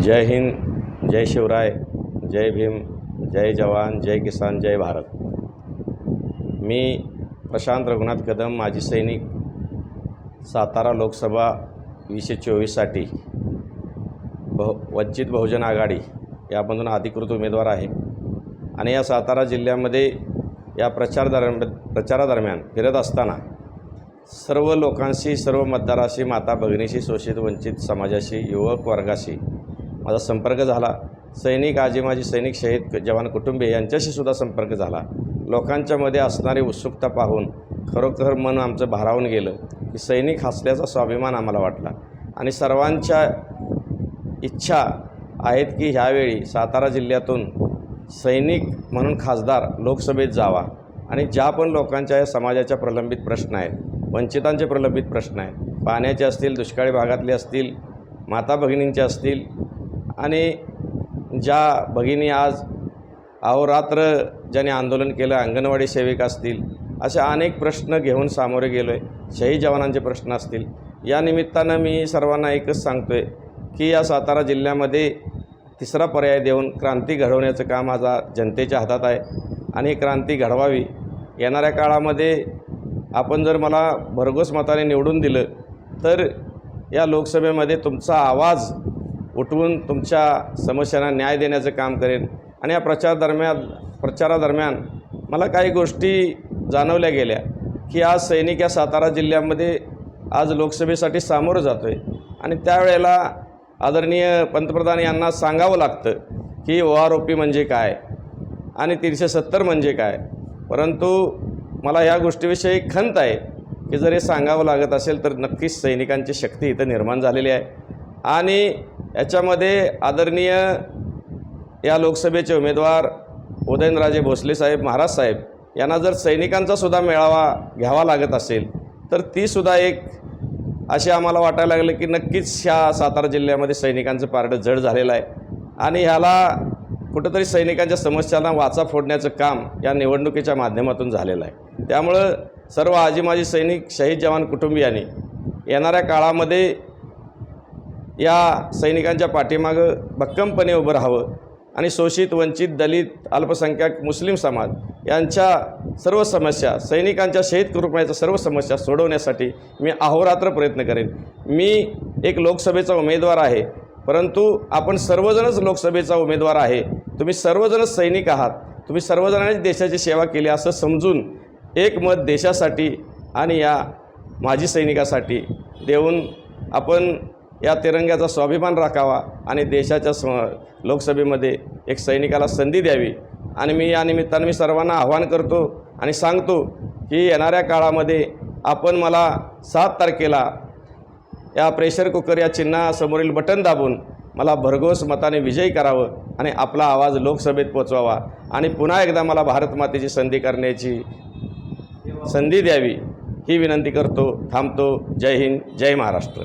जय हिंद जय शिवराय जय भीम जय जवान जय किसान जय भारत. मी प्रशांत रघुनाथ कदम माजी सैनिक सातारा लोकसभा वीसशे चोवीससाठी बहु वंचित बहुजन आघाडी यामधून अधिकृत उमेदवार आहे. आणि या सातारा जिल्ह्यामध्ये या प्रचार दरम्या प्रचारादरम्यान फिरत असताना सर्व लोकांशी सर्व मतदाराशी माता भगिनीशी शोषित वंचित समाजाशी युवक वर्गाशी माझा संपर्क झाला. सैनिक आजी माजी सैनिक शहीद जवान कुटुंबीय यांच्याशी सुद्धा संपर्क झाला. लोकांच्यामध्ये असणारी उत्सुकता पाहून खरोखर मन आमचं भारावून गेलं की सैनिक हसल्याचा स्वाभिमान आम्हाला वाटला. आणि सर्वांच्या इच्छा आहेत की ह्यावेळी सातारा जिल्ह्यातून सैनिक म्हणून खासदार लोकसभेत जावा. आणि ज्या पण लोकांच्या या समाजाच्या प्रलंबित प्रश्न आहेत वंचितांचे प्रलंबित प्रश्न आहेत पाण्याचे असतील दुष्काळी भागातले असतील माता भगिनींचे असतील आणि ज्या भगिनी आज अहोरात्र ज्याने आंदोलन केलं अंगणवाडी सेविका असतील असे अनेक प्रश्न घेऊन सामोरे गेलो आहे शहीद जवानांचे प्रश्न असतील. या निमित्तानं मी सर्वांना एकच सांगतो आहे की या सातारा जिल्ह्यामध्ये तिसरा पर्याय देऊन क्रांती घडवण्याचं काम आज जनतेच्या हातात आहे. आणि क्रांती घडवावी. येणाऱ्या काळामध्ये आपण जर मला भरघोस मताने निवडून दिलं तर या लोकसभेमध्ये तुमचा आवाज उठवून तुमच्या समस्यांना न्याय देण्याचं काम करेन. आणि या प्रचार दरम्यान प्रचारादरम्यान मला काही गोष्टी जाणवल्या गेल्या की आज सैनिक या सातारा जिल्ह्यामध्ये आज लोकसभेसाठी सामोरं जातो आहे आणि त्यावेळेला आदरणीय पंतप्रधान यांना सांगावं लागतं की ओ आर ओ पी म्हणजे काय? आणि तीनशे सत्तर म्हणजे काय? परंतु मला या गोष्टीविषयी खंत आहे की जर हे सांगावं लागत असेल तर नक्कीच सैनिकांची शक्ती इथं निर्माण झालेली आहे. आणि याच्यामध्ये आदरणीय या लोकसभेचे उमेदवार उदयनराजे भोसले साहेब महाराज साहेब यांना जर सैनिकांचा सुद्धा मेळावा घ्यावा लागत असेल तर तीसुद्धा एक असे आम्हाला वाटायला लागले की नक्कीच ह्या सातारा जिल्ह्यामध्ये सैनिकांचं पारडं जड झालेलं आहे. आणि ह्याला कुठंतरी सैनिकांच्या समस्यांना वाचा फोडण्याचं काम या निवडणुकीच्या माध्यमातून झालेलं आहे. त्यामुळं सर्व आजी माजी सैनिक शहीद जवान कुटुंबियांनी येणाऱ्या काळामध्ये या सैनिकांच्या पाठीमागं भक्कमपणे उभं राहावं आणि शोषित वंचित दलित अल्पसंख्याक मुस्लिम समाज यांच्या सर्व समस्या सैनिकांच्या शहीद कुटुंबाच्या सर्व समस्या सोडवण्यासाठी मी अहोरात्र प्रयत्न करेन. मी एक लोकसभेचा उमेदवार आहे परंतु आपण सर्वजणच लोकसभेचा उमेदवार आहे. तुम्ही सर्वजणच सैनिक आहात. तुम्ही सर्वजणांनी देशाची सेवा केली असं समजून एक मत देशासाठी आणि या माजी सैनिकासाठी देऊन आपण या तिरंग्याचा स्वाभिमान राखावा आणि देशाच्या स लोकसभेमध्ये एक सैनिकाला संधी द्यावी. आणि मी या निमित्तानं मी सर्वांना आव्हान करतो आणि सांगतो की येणाऱ्या काळामध्ये आपण मला सात तारखेला या प्रेशर कुकर या चिन्हासमोरील बटन दाबून मला भरघोस मताने विजयी करावं आणि आपला आवाज लोकसभेत पोचवावा आणि पुन्हा एकदा मला भारत मातेची संधी करण्याची संधी द्यावी ही विनंती करतो थांबतो. जय हिंद जय महाराष्ट्र.